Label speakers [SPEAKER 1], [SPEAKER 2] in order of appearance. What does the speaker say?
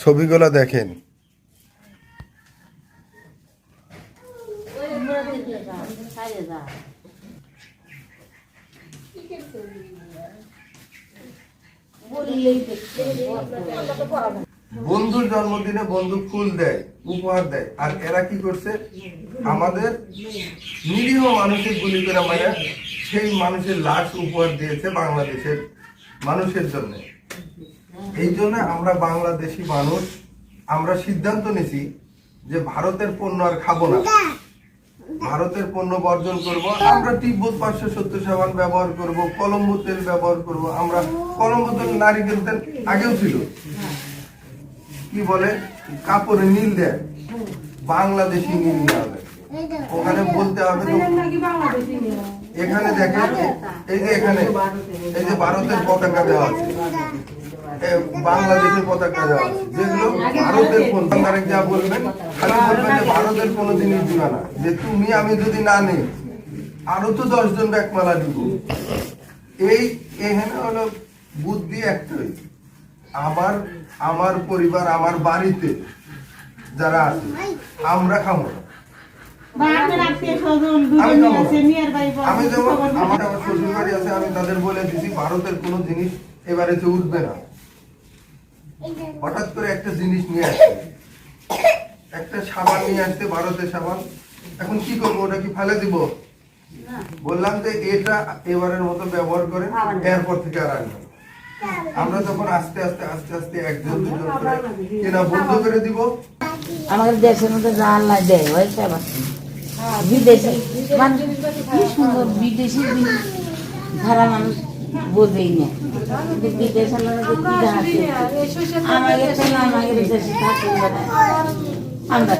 [SPEAKER 1] ছবিগুলো দেখেন। বন্ধুর জন্মদিনে বন্ধু ফুল দেয়, উপহার দেয়। আর এরা কি করছে? আমাদের নিরীহ মানুষের গুলি করে মানে সেই মানুষের লাশ উপহার দিয়েছে বাংলাদেশের মানুষের জন্য। এই জন্য আমরা বাংলাদেশি মানুষ, আমরা সিদ্ধান্ত নিছি যে ভারতের পণ্য আর খাব না। ভারতের পণ্য বর্জন করব, আমরা তিব্বত পাঁচশো সত্তর সাবান ব্যবহার করব কলম্বো তেল ব্যবহার করব, আমরা কলম্বো তেল নারিকেল তেল আগেও ছিল। কি বলে? কাপড়ে নীল দেয়। বাংলাদেশি নীল দেওয়া হবে ওখানে বলতে হবে এখানে দেখেন, এই যে এখানে, এই যে ভারতের পতাকা দেওয়া আছে। বাংলাদেশের পতাকা দেওয়া আছে। যেগুলো ভারতের কোন আপনারা যা বলবেন, খালি বলবেন যে ভারতের কোনো জিনিস দিবা না। যে তুমি, আমি যদি না নেই, আরও তো দশজন ব্যাগমালা দিব। এই, এখানে হলো বুদ্ধি একটাই। আমার আমার পরিবার, আমার বাড়িতে যারা আছে, আমরা না। আমি খাব না। আমি যেমন আমার আমার শ্বশুর বাড়ি আছে আমি তাদের বলে দিছি ভারতের কোনো জিনিস এবারে তো উঠবে না। হঠাৎ করে একটা জিনিস নিয়ে আসছে। একটা সাবান নিয়ে আসছে ভারতের সাবান। এখন কি করব ওটা কি ফেলে দিব? বললাম যে এটা এবারের মতো ব্যবহার করে এরপর থেকে আর আনব আমরা যখন আস্তে আস্তে আস্তে আস্তে একজন দুজন করে কেনা বন্ধ করে দিব।
[SPEAKER 2] আমাদের দেশের মধ্যে যা আল্লাহ দেয় হয়েছে আবার। বিদেশি মানুষ কি সুন্দর বিদেশি ধারা মানুষ বোঝেই না। আছে? আমাদের আমাদের দেশে আমরা